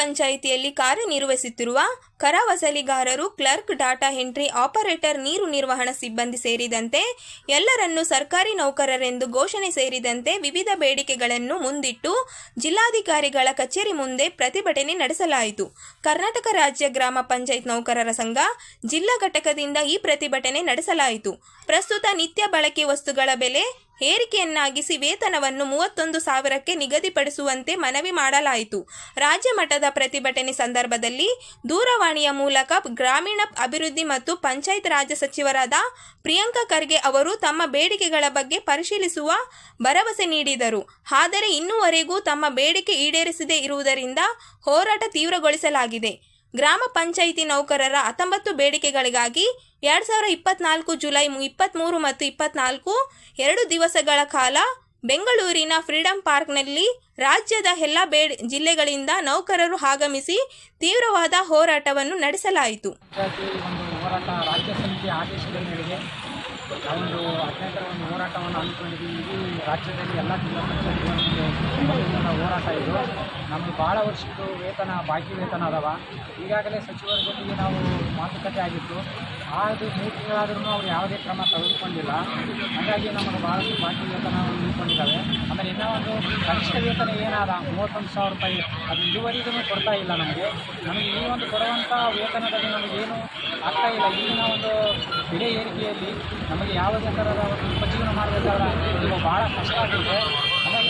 ಪಂಚಾಯಿತಿಯಲ್ಲಿ ಕಾರ್ಯನಿರ್ವಹಿಸುತ್ತಿರುವ ಕರ ವಸೂಲಿಗಾರರು ಕ್ಲರ್ಕ್, ಡಾಟಾ ಎಂಟ್ರಿ ಆಪರೇಟರ್, ನೀರು ನಿರ್ವಹಣಾ ಸಿಬ್ಬಂದಿ ಸೇರಿದಂತೆ ಎಲ್ಲರನ್ನೂ ಸರ್ಕಾರಿ ನೌಕರರೆಂದು ಘೋಷಣೆ ಸೇರಿದಂತೆ ವಿವಿಧ ಬೇಡಿಕೆಗಳನ್ನು ಮುಂದಿಟ್ಟು ಜಿಲ್ಲಾಧಿಕಾರಿಗಳ ಕಚೇರಿ ಮುಂದೆ ಪ್ರತಿಭಟನೆ ನಡೆಸಲಾಯಿತು. ಕರ್ನಾಟಕ ರಾಜ್ಯ ಗ್ರಾಮ ಪಂಚಾಯತ್ ನೌಕರರ ಸಂಘ ಜಿಲ್ಲಾ ಘಟಕದಿಂದ ಈ ಪ್ರತಿಭಟನೆ ನಡೆಸಲಾಯಿತು. ಪ್ರಸ್ತುತ ನಿತ್ಯ ಬಳಕೆ ವಸ್ತುಗಳ ಬೆಲೆ ಏರಿಕೆಯನ್ನಾಗಿಸಿ ವೇತನವನ್ನು ಮೂವತ್ತೊಂದು ಸಾವಿರಕ್ಕೆ ನಿಗದಿಪಡಿಸುವಂತೆ ಮನವಿ ಮಾಡಲಾಯಿತು. ರಾಜ್ಯ ಮಟ್ಟದ ಪ್ರತಿಭಟನೆ ಸಂದರ್ಭದಲ್ಲಿ ದೂರವಾಣಿಯ ಮೂಲಕ ಗ್ರಾಮೀಣ ಅಭಿವೃದ್ಧಿ ಮತ್ತು ಪಂಚಾಯತ್ ರಾಜ್ಯ ಸಚಿವರಾದ ಪ್ರಿಯಾಂಕಾ ಖರ್ಗೆ ಅವರು ತಮ್ಮ ಬೇಡಿಕೆಗಳ ಬಗ್ಗೆ ಪರಿಶೀಲಿಸುವ ಭರವಸೆ ನೀಡಿದರು. ಆದರೆ ಇನ್ನೂವರೆಗೂ ತಮ್ಮ ಬೇಡಿಕೆ ಈಡೇರಿಸದೇ ಇರುವುದರಿಂದ ಹೋರಾಟ ತೀವ್ರಗೊಳಿಸಲಾಗಿದೆ. ಗ್ರಾಮ ಪಂಚಾಯಿತಿ ನೌಕರರ ಹತ್ತೊಂಬತ್ತು ಬೇಡಿಕೆಗಳಿಗಾಗಿ ಎರಡು ಸಾವಿರ ಇಪ್ಪತ್ನಾಲ್ಕು ಜುಲೈ ಇಪ್ಪತ್ತ್ಮೂರು ಮತ್ತು ಇಪ್ಪತ್ನಾಲ್ಕು ಎರಡು ದಿವಸಗಳ ಕಾಲ ಬೆಂಗಳೂರಿನ ಫ್ರೀಡಂ ಪಾರ್ಕ್ನಲ್ಲಿ ರಾಜ್ಯದ ಎಲ್ಲ ಬೇಡ್ ಜಿಲ್ಲೆಗಳಿಂದ ನೌಕರರು ಆಗಮಿಸಿ ತೀವ್ರವಾದ ಹೋರಾಟವನ್ನು ನಡೆಸಲಾಯಿತು. ರಾಜ್ಯ ಸಮಿತಿ ಆದೇಶದ ಮೇರೆಗೆ ಒಂದು ಒಂದು ಹೋರಾಟವನ್ನು ಹಮ್ಮಿಕೊಂಡಿದ್ದೀವಿ. ರಾಜ್ಯದಲ್ಲಿ ಎಲ್ಲ ಜಿಲ್ಲಾ ಪಂಚಾಯತ್ಗಳ ಹೋರಾಟ ಇದು. ನಮಗೆ ಭಾಳ ವರ್ಷದ್ದು ವೇತನ, ಬಾಕಿ ವೇತನ ಅದಾವ. ಈಗಾಗಲೇ ಸಚಿವರ ಜೊತೆಗೆ ನಾವು ಮಾತುಕತೆ ಆಗಿತ್ತು ಅದು ಮೂರು ತಿಂಗಳಾದ್ರೂ ಅವ್ರು ಯಾವುದೇ ಕ್ರಮ ತೆಗೆದುಕೊಂಡಿಲ್ಲ. ಹಾಗಾಗಿ ನಮಗೆ ಭಾಳಷ್ಟು ಬಾಕಿ ವೇತನ ಉಳ್ಕೊಂಡಿದ್ದಾವೆ. ಆಮೇಲೆ ಇನ್ನೂ ಒಂದು ಕನಿಷ್ಠ ವೇತನ ಏನಾದ ಮೂವತ್ತೊಂದು ಸಾವಿರ ರೂಪಾಯಿ ಅದು ಇದುವರೆಗೂ ಕೊಡ್ತಾ ಇಲ್ಲ ನಮಗೆ. ನಮಗೆ ಈ ಒಂದು ಕೊಡುವಂಥ ವೇತನದಲ್ಲಿ ನಮಗೇನು ಆಗ್ತಾ ಇಲ್ಲ. ಈಗಿನ ಒಂದು ಬೆಲೆ ಏರಿಕೆಯಲ್ಲಿ ನಮಗೆ ಯಾವುದೇ ಥರದ ಒಂದು ಉಪಜೀವನ ಮಾಡಬೇಕಾದ್ರೆ ಭಾಳ ಕಷ್ಟ ಆಗುತ್ತೆ.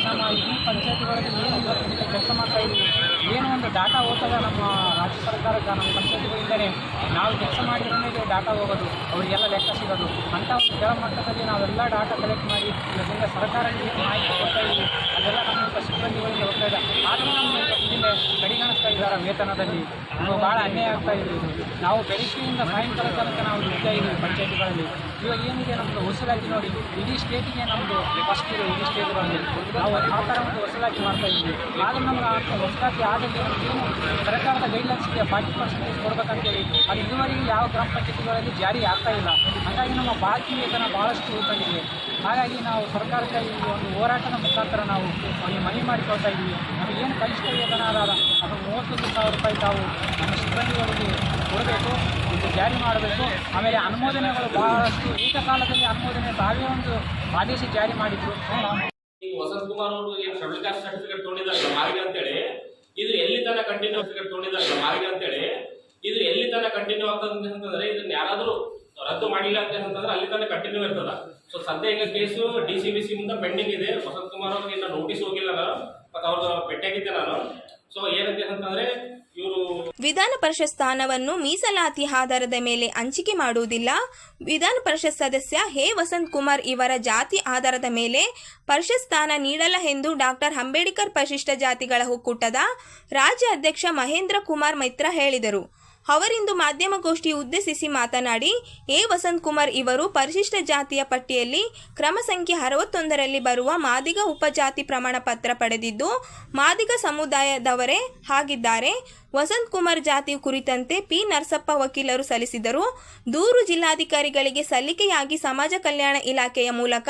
ನಮ್ಮ ಈ ಪಂಚಾಯತಿಗಳಲ್ಲಿ ಏನು ಇವತ್ತು ಕೆಲಸ ಮಾಡ್ತಾ ಇದ್ದೀವಿ ಏನು ಒಂದು ಡಾಟಾ ಹೋಗ್ತದೆ ನಮ್ಮ ರಾಜ್ಯ ಸರ್ಕಾರಕ್ಕೆ, ನಮ್ಮ ಪಂಚಾಯತಿಗಳಿಂದಲೇ. ನಾವು ಕೆಲಸ ಮಾಡಿದ್ರೆ ಡಾಟಾ ಹೋಗೋದು, ಅವರಿಗೆಲ್ಲ ಲೆಕ್ಕ ಸಿಗೋದು. ಅಂಥ ಒಂದು ಕೆಳಮಟ್ಟದಲ್ಲಿ ನಾವೆಲ್ಲ ಡಾಟಾ ಕಲೆಕ್ಟ್ ಮಾಡಿ, ಇದರಿಂದ ಸರ್ಕಾರಕ್ಕೆ ಮಾಹಿತಿ ಕೊಡ್ತಾ ಇದ್ದೀವಿ. ಅದೆಲ್ಲ ನಮ್ಮ ಸಿಬ್ಬಂದಿಗಳಿಗೆ ಹೋಗ್ತಾ ಇದೆ. ಆದರೂ ನಮಗೆ ಇದರಿಂದ ಕಡಿಗಾಣಿಸ್ತಾ ಇದ್ದಾರೆ ವೇತನದಲ್ಲಿ. ನಾವು ಭಾಳ ಅನ್ಯಾಯ ಆಗ್ತಾ ಇದೆ. ನಾವು ಬೆಳಿಗ್ಗೆಯಿಂದ ಸಾಯಂಕಾಲ ತನಕ ನಾವು ದುಡಿತಾ ಇದ್ದೀವಿ ಪಂಚಾಯತ್ಗಳಲ್ಲಿ. ಇವಾಗ ಏನಿದೆ ನಮ್ಮದು ಹೊಸಲಾಗಿ ನೋಡಿ, ಇಡೀ ಸ್ಟೇಟಿಗೆ ನಮ್ಮದು ಫಸ್ಟ್ ಇದೆ ಇಡೀ ಸ್ಟೇಟ್ಗಳಲ್ಲಿ ನಾವು ಆ ಥರ ಒಂದು ಹೊಸಲಾಗಿ ಮಾಡ್ತಾ ಇದ್ದೀವಿ. ಆದರೆ ನಮ್ಗೆ ವಸೂಲಾತಿ ಆದಲ್ಲಿ ಏನು ಸರ್ಕಾರದ ಗೈಡ್ಲೈನ್ಸ್ಗೆ ಫಾರ್ಟಿ ಪರ್ಸೆಂಟೇಜ್ ಕೊಡ್ಬೇಕಂತೇಳಿ ಅದು ಇದುವರೆಗೂ ಯಾವ ಗ್ರಾಮ ಪಂಚಾಯತಿಗಳಲ್ಲಿ ಜಾರಿ ಆಗ್ತಾ ಇಲ್ಲ. ಹಾಗಾಗಿ ನಮ್ಮ ಬಾಕಿ ವೇತನ ಭಾಳಷ್ಟು ಉಳ್ಕೊಂಡಿದೆ ಹಾಗಾಗಿ ನಾವು ಸರ್ಕಾರಕ್ಕೆ ಒಂದು ಹೋರಾಟದ ಮುಖಾಂತರ ನಾವು ಮನವಿ ಮಾಡಿಕೊಳ್ತಾ ಇದ್ದೀವಿ. ನಮಗೇನು ಕನಿಷ್ಠ ವೇತನ ಅದ ಅದು ಮೂವತ್ತೊಂದು ಸಾವಿರ ರೂಪಾಯಿ ತಾವು ನಮ್ಮ ಸಿಬ್ಬಂದಿಗಳಿಗೆ ಕೊಡಬೇಕು ಇದು ಜಾರಿ ಮಾಡಬೇಕು. ಆಮೇಲೆ ಅನುಮೋದನೆಗಳು ಬಹಳಷ್ಟು ಏಕಕಾಲದಲ್ಲಿ ಅನುಮೋದನೆ ತಾವೇ ಒಂದು ಆದೇಶ ಜಾರಿ ಮಾಡಿದ್ರು. ವಸಂತ್ ಕುಮಾರ್ ಅವರು ಶೆಡ್ಯೂಲ್ ಕಾಸ್ಟ್ ಸರ್ಟಿಫಿಕೇಟ್ ತೊಗೊಂಡಿದ್ದಾರೆ ಮಾರ್ಗ ಅಂತೇಳಿ. ಇದು ಎಲ್ಲಿ ತನಕ ಕಂಟಿನ್ಯೂ ಸರ್ಟಿಫಿಕೇಟ್ ತೊಗೊಂಡಿದ್ದಾರೆ ಮಾರ್ಗ ಅಂತೇಳಿ. ಇದು ಎಲ್ಲಿ ತನಕ ಕಂಟಿನ್ಯೂ ಆಗ್ತದೆ ಅಂತಂದ್ರೆ, ಇದನ್ನ ಯಾರಾದರೂ ರದ್ದು ಮಾಡಿಲ್ಲ ಅಂತ ಅಂತಂದ್ರೆ ಅಲ್ಲಿ ತನಕ ಕಂಟಿನ್ಯೂ ಇರ್ತದ. ಸೊ ಸದ್ಯ ಈಗ case D C B C ಮುಂದೆ ಪೆಂಡಿಂಗ್ ಇದೆ. ವಸಂತ್ ಕುಮಾರ್ ಅವ್ರಿಗೆ ಇನ್ನ ನೋಟಿಸ್ ಹೋಗಿಲ್ಲ ನಾನು, ಮತ್ತೆ ಅವ್ರದ್ದು ಭೇಟಿಯಾಗಿದ್ದೆ ನಾನು. ಸೊ ವಿಧಾನ ಪರಿಷತ್ ಸ್ಥಾನವನ್ನು ಮೀಸಲಾತಿ ಆಧಾರದ ಮೇಲೆ ಹಂಚಿಕೆ ಮಾಡುವುದಿಲ್ಲ. ವಿಧಾನ ಪರಿಷತ್ ಸದಸ್ಯ ಹೇ ವಸಂತ್ ಕುಮಾರ್ ಇವರ ಜಾತಿ ಆಧಾರದ ಮೇಲೆ ಪರಿಷತ್ ಸ್ಥಾನ ನೀಡಲ್ಲ ಎಂದು ಡಾಕ್ಟರ್ ಅಂಬೇಡ್ಕರ್ ಪರಿಶಿಷ್ಟ ಜಾತಿಗಳ ಒಕ್ಕೂಟದ ರಾಜ್ಯ ಅಧ್ಯಕ್ಷ ಮಹೇಂದ್ರ ಕುಮಾರ್ ಮೈತ್ರ ಹೇಳಿದರು. ಅವರಿಂದು ಮಾಧ್ಯಮಗೋಷ್ಠಿ ಉದ್ದೇಶಿಸಿ ಮಾತನಾಡಿ, ಎ. ವಸಂತ್ ಕುಮಾರ್ ಇವರು ಪರಿಶಿಷ್ಟ ಜಾತಿಯ ಪಟ್ಟಿಯಲ್ಲಿ ಕ್ರಮ ಸಂಖ್ಯೆ ಅರವತ್ತೊಂದರಲ್ಲಿ ಬರುವ ಮಾದಿಗ ಉಪಜಾತಿ ಪ್ರಮಾಣ ಪತ್ರ ಪಡೆದಿದ್ದು, ಮಾದಿಗ ಸಮುದಾಯದವರೇ ಆಗಿದ್ದಾರೆ. ವಸಂತ್ ಕುಮಾರ್ ಜಾತಿ ಕುರಿತಂತೆ ಪಿ ನರಸಪ್ಪ ವಕೀಲರು ಸಲ್ಲಿಸಿದರು. ದೂರು ಜಿಲ್ಲಾಧಿಕಾರಿಗಳಿಗೆ ಸಲ್ಲಿಕೆಯಾಗಿ ಸಮಾಜ ಕಲ್ಯಾಣ ಇಲಾಖೆಯ ಮೂಲಕ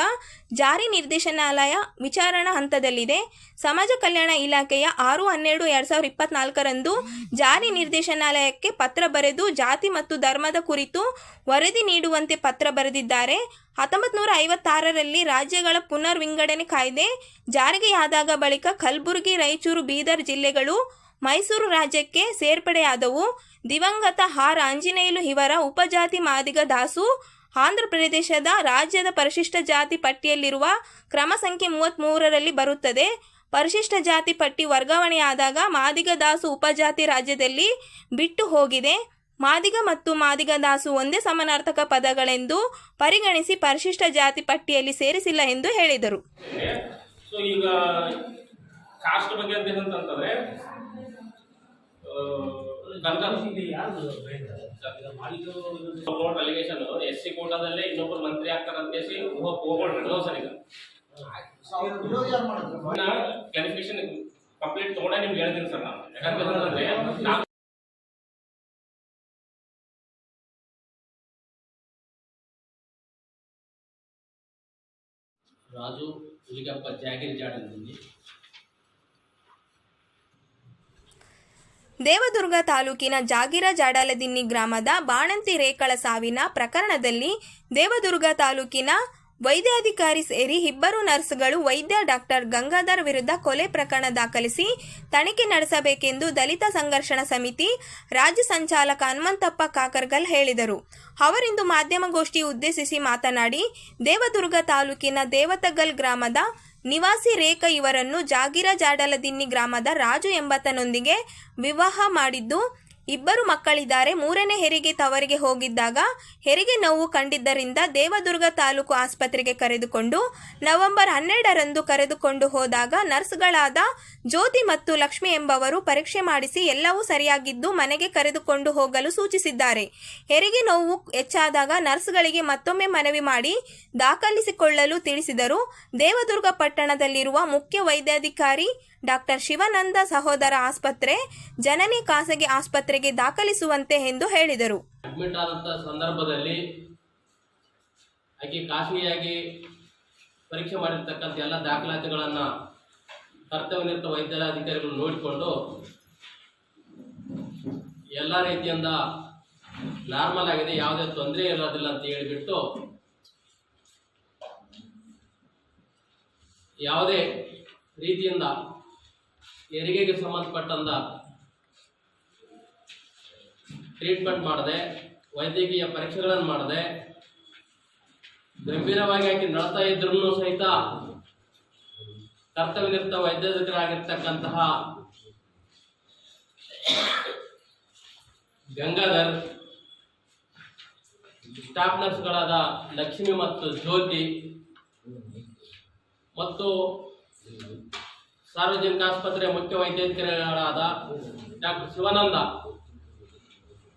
ಜಾರಿ ನಿರ್ದೇಶನಾಲಯ ವಿಚಾರಣಾ ಹಂತದಲ್ಲಿದೆ. ಸಮಾಜ ಕಲ್ಯಾಣ ಇಲಾಖೆಯ ಆರು ಹನ್ನೆರಡು ಎರಡ್ ಸಾವಿರದ ಇಪ್ಪತ್ನಾಲ್ಕರಂದು ಜಾರಿ ನಿರ್ದೇಶನಾಲಯಕ್ಕೆ ಪತ್ರ ಬರೆದು ಜಾತಿ ಮತ್ತು ಧರ್ಮದ ಕುರಿತು ವರದಿ ನೀಡುವಂತೆ ಪತ್ರ ಬರೆದಿದ್ದಾರೆ. ಹತ್ತೊಂಬತ್ತು ನೂರ ಐವತ್ತಾರರಲ್ಲಿ ರಾಜ್ಯಗಳ ಪುನರ್ ವಿಂಗಡಣೆ ಕಾಯ್ದೆ ಜಾರಿಗೆಯಾದಾಗ ಬಳಿಕ ಕಲಬುರಗಿ, ರಾಯಚೂರು, ಬೀದರ್ ಜಿಲ್ಲೆಗಳು ಮೈಸೂರು ರಾಜ್ಯಕ್ಕೆ ಸೇರ್ಪಡೆಯಾದವು. ದಿವಂಗತ ಆರ್. ಆಂಜನೇಯಲು ಇವರ ಉಪಜಾತಿ ಮಾದಿಗ ದಾಸು. ಆಂಧ್ರ ಪ್ರದೇಶದ ರಾಜ್ಯದ ಪರಿಶಿಷ್ಟ ಜಾತಿ ಪಟ್ಟಿಯಲ್ಲಿರುವ ಕ್ರಮ ಸಂಖ್ಯೆ ಮೂವತ್ತ್ಮೂರರಲ್ಲಿ ಬರುತ್ತದೆ. ಪರಿಶಿಷ್ಟ ಜಾತಿ ಪಟ್ಟಿ ವರ್ಗಾವಣೆಯಾದಾಗ ಮಾದಿಗ ದಾಸು ಉಪಜಾತಿ ರಾಜ್ಯದಲ್ಲಿ ಬಿಟ್ಟು ಹೋಗಿದೆ. ಮಾದಿಗ ಮತ್ತು ಮಾದಿಗ ದಾಸು ಒಂದೇ ಸಮಾನಾರ್ಥಕ ಪದಗಳೆಂದು ಪರಿಗಣಿಸಿ ಪರಿಶಿಷ್ಟ ಜಾತಿ ಪಟ್ಟಿಯಲ್ಲಿ ಸೇರಿಸಿಲ್ಲ ಎಂದು ಹೇಳಿದರು. ಕೋರ್ಟ್ ಅಲಿಗೇಷನ್ ಎಸ್ ಸಿ ಕೋಟಾದಲ್ಲಿ ಇನ್ನೊಬ್ಬರು ಮಂತ್ರಿ ಆಗ್ತಾರೆ ಅಂತ ಹೇಳಿ ಹೋಗೋಣ ಸರ್ ಈಗ. ಕ್ಲಾರಿಫಿಕೇಶನ್ ಕಂಪ್ಲೀಟ್ ತಗೊಂಡೆ ನಿಮ್ಗೆ ಹೇಳ್ತೀನಿ ಸರ್ ನಾನು. ಯಾಕಂತಂದ್ರೆ ರಾಜು ಹುಲಿಗಪ್ಪ ಜಾಗೀರ್ ಜಾಡನಲ್ಲಿ ದೇವದುರ್ಗ ತಾಲೂಕಿನ ಜಾಗಿರ ಜಾಡಲದಿನ್ನಿ ಗ್ರಾಮದ ಬಾಣಂತಿ ರೇಖಳ ಸಾವಿನ ಪ್ರಕರಣದಲ್ಲಿ ದೇವದುರ್ಗ ತಾಲೂಕಿನ ವೈದ್ಯಾಧಿಕಾರಿ ಸೇರಿ ಇಬ್ಬರು ನರ್ಸ್ಗಳು ವೈದ್ಯ ಡಾಕ್ಟರ್ ಗಂಗಾಧರ್ ವಿರುದ್ಧ ಕೊಲೆ ಪ್ರಕರಣ ದಾಖಲಿಸಿ ತನಿಖೆ ನಡೆಸಬೇಕೆಂದು ದಲಿತ ಸಂಘರ್ಷಣ ಸಮಿತಿ ರಾಜ್ಯ ಸಂಚಾಲಕ ಹನುಮಂತಪ್ಪ ಕಾಕರ್ಗಲ್ ಹೇಳಿದರು. ಅವರಿಂದು ಮಾಧ್ಯಮಗೋಷ್ಠಿ ಉದ್ದೇಶಿಸಿ ಮಾತನಾಡಿ, ದೇವದುರ್ಗ ತಾಲೂಕಿನ ದೇವತಗಲ್ ಗ್ರಾಮದ ನಿವಾಸಿ ರೇಖಾ ಇವರನ್ನು ಜಾಗಿರ ಜಾಡಲದಿನ್ನಿ ಗ್ರಾಮದ ರಾಜು ಎಂಬತನೊಂದಿಗೆ ವಿವಾಹ ಮಾಡಿದ್ದು ಇಬ್ಬರು ಮಕ್ಕಳಿದ್ದಾರೆ. ಮೂರನೇ ಹೆರಿಗೆ ತವರಿಗೆ ಹೋಗಿದ್ದಾಗ ಹೆರಿಗೆ ನೋವು ಕಂಡಿದ್ದರಿಂದ ದೇವದುರ್ಗ ತಾಲೂಕು ಆಸ್ಪತ್ರೆಗೆ ಕರೆದುಕೊಂಡು ನವೆಂಬರ್ ಹನ್ನೆರಡರಂದು ಕರೆದುಕೊಂಡು ಹೋದಾಗ ನರ್ಸ್ಗಳಾದ ಜ್ಯೋತಿ ಮತ್ತು ಲಕ್ಷ್ಮಿ ಎಂಬವರು ಪರೀಕ್ಷೆ ಮಾಡಿಸಿ ಎಲ್ಲವೂ ಸರಿಯಾಗಿದ್ದು ಮನೆಗೆ ಕರೆದುಕೊಂಡು ಹೋಗಲು ಸೂಚಿಸಿದ್ದಾರೆ. ಹೆರಿಗೆ ನೋವು ಹೆಚ್ಚಾದಾಗ ನರ್ಸ್ಗಳಿಗೆ ಮತ್ತೊಮ್ಮೆ ಮನವಿ ಮಾಡಿ ದಾಖಲಿಸಿಕೊಳ್ಳಲು ತಿಳಿಸಿದರು. ದೇವದುರ್ಗ ಪಟ್ಟಣದಲ್ಲಿರುವ ಮುಖ್ಯ ವೈದ್ಯಾಧಿಕಾರಿ ಡಾಕ್ಟರ್ ಶಿವಾನಂದ ಸಹೋದರ ಆಸ್ಪತ್ರೆ ಜನನಿ ಖಾಸಗಿ ಆಸ್ಪತ್ರೆಗೆ ದಾಖಲಿಸುವಂತೆ ಎಂದು ಹೇಳಿದರು. ಅಡ್ಮಿಟ್ ಆದಂಥ ಸಂದರ್ಭದಲ್ಲಿ ಆಕೆ ಖಾಸಗಿಯಾಗಿ ಪರೀಕ್ಷೆ ಮಾಡಿರ್ತಕ್ಕಂಥ ಎಲ್ಲ ದಾಖಲಾತಿಗಳನ್ನು ವೈದ್ಯರ ಅಧಿಕಾರಿಗಳು ನೋಡಿಕೊಂಡು ಎಲ್ಲ ರೀತಿಯಿಂದ ನಾರ್ಮಲ್ ಆಗಿದೆ, ಯಾವುದೇ ತೊಂದರೆ ಇರೋದಿಲ್ಲ ಅಂತ ಹೇಳಿಬಿಟ್ಟು ಯಾವುದೇ ರೀತಿಯಿಂದ ಹೆರಿಗೆಗೆ ಸಂಬಂಧಪಟ್ಟಂತ ಟ್ರೀಟ್ಮೆಂಟ್ ಮಾಡದೆ, ವೈದ್ಯಕೀಯ ಪರೀಕ್ಷೆಗಳನ್ನು ಮಾಡದೆ, ಗಂಭೀರವಾಗಿ ಆಕೆ ನಡ್ತಾ ಇದ್ರೂ ಸಹಿತ ಕರ್ತವ್ಯನಿರತ ವೈದ್ಯಾಧಿಕರಾಗಿರ್ತಕ್ಕಂತಹ ಗಂಗಾಧರ್ ಸ್ಟಾಫ್ ನರ್ಸ್ಗಳಾದ ಲಕ್ಷ್ಮಿ ಮತ್ತು ಜ್ಯೋತಿ, ಮತ್ತು ಸಾರ್ವಜನಿಕ ಆಸ್ಪತ್ರೆಯ ಮುಖ್ಯ ವೈದ್ಯಾಧಿಕಾರಿಗಳಾದ ಡಾಕ್ಟರ್ ಶಿವಾನಂದ.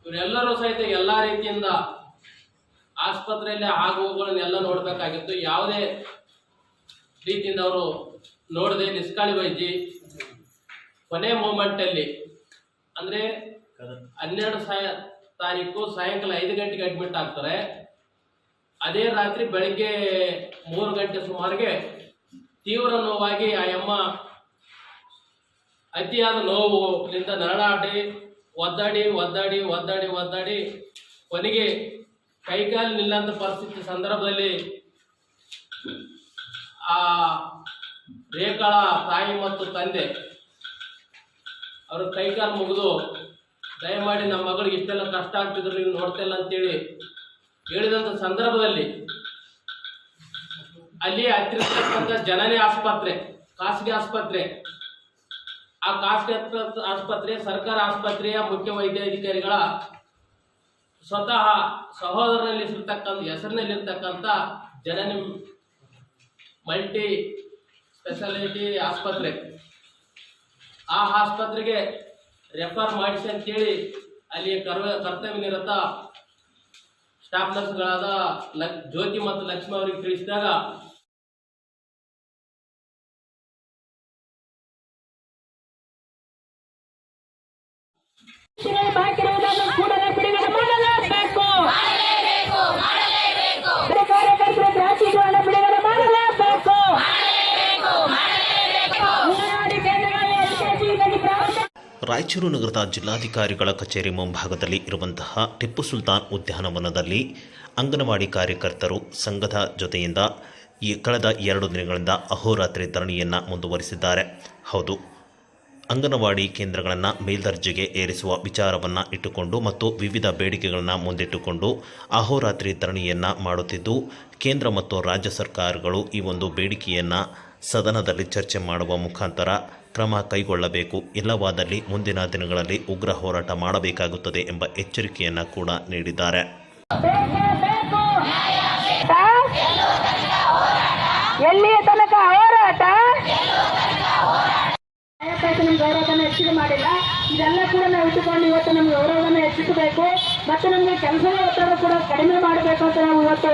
ಇವರೆಲ್ಲರೂ ಸಹಿತ ಎಲ್ಲ ರೀತಿಯಿಂದ ಆಸ್ಪತ್ರೆಯಲ್ಲಿ ಆಗುವುಗಳನ್ನೆಲ್ಲ ನೋಡಬೇಕಾಗಿತ್ತು. ಯಾವುದೇ ರೀತಿಯಿಂದ ಅವರು ನೋಡದೆ ನಿಷ್ಕಾಳಿ ವಹಿಸಿ ಕೊನೆ ಮೂಮೆಂಟಲ್ಲಿ ಅಂದರೆ ಹನ್ನೆರಡು ಸಾಯ ತಾರೀಕು ಸಾಯಂಕಾಲ ಐದು ಗಂಟೆಗೆ ಅಡ್ಮಿಟ್ ಆಗ್ತಾರೆ. ಅದೇ ರಾತ್ರಿ ಬೆಳಗ್ಗೆ ಮೂರು ಗಂಟೆ ಸುಮಾರಿಗೆ ತೀವ್ರ ನೋವಾಗಿ ಆ ಅಮ್ಮ ಅತಿಯಾದ ನೋವುಗಳಿಂದ ನರಳಾಡಿ, ಒದ್ದಾಡಿ ಒದ್ದಾಡಿ ಒದ್ದಾಡಿ ಒದ್ದಾಡಿ ಕೊನೆಗೆ ಕೈಕಾಲು ನಿಲ್ಲಂತ ಪರಿಸ್ಥಿತಿ ಸಂದರ್ಭದಲ್ಲಿ ಆ ರೇಖಾಳ ತಾಯಿ ಮತ್ತು ತಂದೆ, ಅವರು ಕೈಕಾಲು ಮುಗಿದು, ದಯಮಾಡಿ ನಮ್ಮ ಮಗಳಿಗೆ ಇಷ್ಟೆಲ್ಲ ಕಷ್ಟ ಆಗ್ತಿದ್ರು ನೀವು ನೋಡ್ತಿಲ್ಲ ಅಂತೇಳಿ ಹೇಳಿದಂಥ ಸಂದರ್ಭದಲ್ಲಿ ಅಲ್ಲಿ ಹತ್ತಿರತಕ್ಕಂಥ ಜನನೇ ಆಸ್ಪತ್ರೆ, ಖಾಸಗಿ ಆಸ್ಪತ್ರೆ ಆ ಖಾಸಗಿ ಆಸ್ಪತ್- ಆಸ್ಪತ್ರೆ, ಸರ್ಕಾರ ಆಸ್ಪತ್ರೆಯ ಮುಖ್ಯ ವೈದ್ಯಾಧಿಕಾರಿಗಳ ಸ್ವತಃ ಸಹೋದರನಲ್ಲಿರ್ತಕ್ಕಂಥ ಹೆಸರಿನಲ್ಲಿರ್ತಕ್ಕಂಥ ಜನನಿ ಮಲ್ಟಿ ಸ್ಪೆಷಾಲಿಟಿ ಆಸ್ಪತ್ರೆ. ಆ ಆಸ್ಪತ್ರೆಗೆ ರೆಫರ್ ಮಾಡಿಸಿ ಅಂತೇಳಿ ಅಲ್ಲಿ ಕರ್ವ ಕರ್ತವ್ಯ ನಿರತ ಸ್ಟಾಫ್ ನರ್ಸ್ಗಳಾದ ಲಕ್, ಜ್ಯೋತಿ ಮತ್ತು ಲಕ್ಷ್ಮಿ ಅವರಿಗೆ ತಿಳಿಸಿದಾಗ ರಾಯಚೂರು ನಗರದ ಜಿಲ್ಲಾಧಿಕಾರಿಗಳ ಕಚೇರಿ ಮುಂಭಾಗದಲ್ಲಿ ಇರುವಂತಹ ಟಿಪ್ಪು ಸುಲ್ತಾನ್ ಉದ್ಯಾನವನದಲ್ಲಿ ಅಂಗನವಾಡಿ ಕಾರ್ಯಕರ್ತರು ಸಂಘದ ಜೊತೆಯಿಂದ ಈ ಕಳೆದ ಎರಡು ದಿನಗಳಿಂದ ಅಹೋರಾತ್ರಿ ಧರಣಿಯನ್ನು ಮುಂದುವರಿಸಿದ್ದಾರೆ. ಹೌದು ಅಂಗನವಾಡಿ ಕೇಂದ್ರಗಳನ್ನು ಮೇಲ್ದರ್ಜೆಗೆ ಏರಿಸುವ ವಿಚಾರವನ್ನು ಇಟ್ಟುಕೊಂಡು ಮತ್ತು ವಿವಿಧ ಬೇಡಿಕೆಗಳನ್ನು ಮುಂದಿಟ್ಟುಕೊಂಡು ಅಹೋರಾತ್ರಿ ಧರಣಿಯನ್ನು ಮಾಡುತ್ತಿದ್ದು, ಕೇಂದ್ರ ಮತ್ತು ರಾಜ್ಯ ಸರ್ಕಾರಗಳು ಈ ಒಂದು ಬೇಡಿಕೆಯನ್ನು ಸದನದಲ್ಲಿ ಚರ್ಚೆ ಮಾಡುವ ಮುಖಾಂತರ ಕ್ರಮ ಕೈಗೊಳ್ಳಬೇಕು. ಇಲ್ಲವಾದಲ್ಲಿ ಮುಂದಿನ ದಿನಗಳಲ್ಲಿ ಉಗ್ರ ಹೋರಾಟ ಮಾಡಬೇಕಾಗುತ್ತದೆ ಎಂಬ ಎಚ್ಚರಿಕೆಯನ್ನು ಕೂಡ ನೀಡಿದ್ದಾರೆ. ಬೇಕೇ ಗೌರವವನ್ನು ಹೆಚ್ಚಿಗೆ ಮಾಡಿಲ್ಲ. ಇದೆಲ್ಲ ಕೂಡ ನಾವು ಇಟ್ಟುಕೊಂಡು ಇವತ್ತು ನಮ್ಗೆ ಗೌರವವನ್ನು ಹೆಚ್ಚಿಸಬೇಕು. ಮತ್ತು ನಮಗೆ ಕೆಲಸದ ಒತ್ತಡ ಕೂಡ ಕಡಿಮೆ ಮಾಡಬೇಕು ಅಂತ ನಾವು ಇವತ್ತು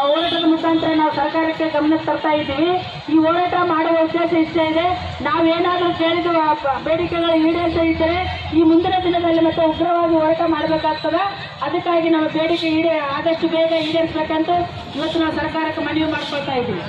ಹೋರಾಟದ ಮುಖಾಂತರ ನಾವು ಸರ್ಕಾರಕ್ಕೆ ಗಮನ ತರ್ತಾ ಇದ್ದೀವಿ. ಈ ಹೋರಾಟ ಮಾಡುವ ಉದ್ದೇಶ ಇಷ್ಟೇ ಇದೆ. ನಾವೇನಾದರೂ ಕೇಳಿದ ಆ, ಬೇಡಿಕೆಗಳು ಈಡೇರಿಸ ಇದ್ದರೆ ಈ ಮುಂದಿನ ದಿನದಲ್ಲಿ ಮತ್ತೆ ಉಗ್ರವಾಗಿ ಹೋರಾಟ ಮಾಡಬೇಕಾಗ್ತದೆ. ಅದಕ್ಕಾಗಿ ನಮ್ಮ ಬೇಡಿಕೆ ಈಡೇ ಆದಷ್ಟು ಬೇಗ ಈಡೇರಿಸಬೇಕಂತ ಇವತ್ತು ನಾವು ಸರ್ಕಾರಕ್ಕೆ ಮನವಿ ಮಾಡ್ಕೊಳ್ತಾ ಇದ್ದೀವಿ.